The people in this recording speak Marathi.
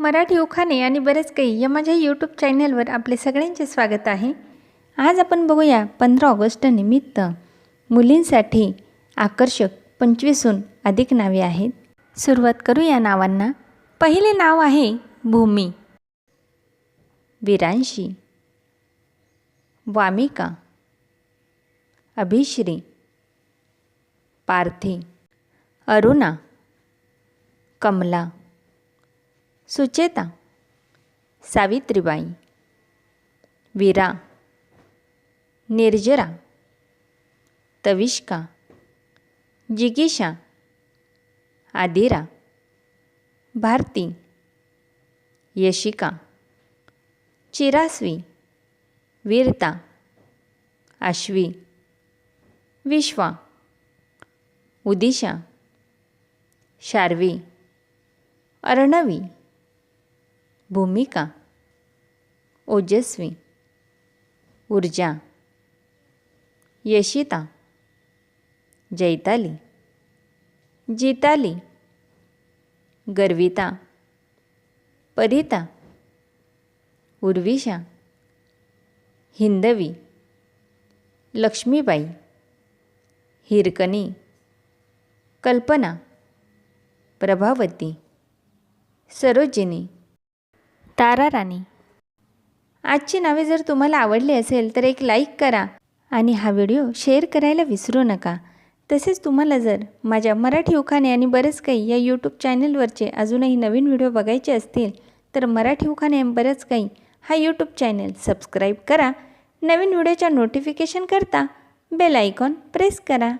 मराठी उखाणे आणि बरेच काही या माझ्या यूट्यूब चॅनलवर आपले सगळ्यांचे स्वागत आहे. आज आपण बघूया पंधरा ऑगस्ट निमित्त मुलींसाठी आकर्षक पंचवीसहून अधिक नावे आहेत. सुरुवात करू या नावांना. पहिले नाव आहे भूमी. विरांशी. वामिका. अभिश्री. पार्थी. अरुणा. कमला. सुचेता सावित्रीबाई वीरा निर्जरा तविष्का जिगीषा आदिरा भारती यशिका चिरास्वी वीरता आश्वी विश्वा उदिशा शार्वी अर्णवी भूमिका. ओजस्वी. ऊर्जा. यशिता. जैताली. जिताली. गर्विता. परिता. उर्विशा. हिंदवी. लक्ष्मीबाई. हिरकणी. कल्पना. प्रभावती. सरोजिनी. तारा राणी. आजची नावे जर तुम्हाला आवडली असेल तर एक लाईक करा आणि हा व्हिडिओ शेअर करायला विसरू नका. तसेच तुम्हाला जर माझ्या मराठी उखाणे आणि बरेच काही या यूट्यूब चॅनलवरचे अजूनही नवीन व्हिडिओ बघायचे असतील तर मराठी उखाणे आणि बरेच काही हा यूट्यूब चॅनल सबस्क्राईब करा. नवीन व्हिडिओच्या नोटिफिकेशन करता बेल आयकॉन प्रेस करा.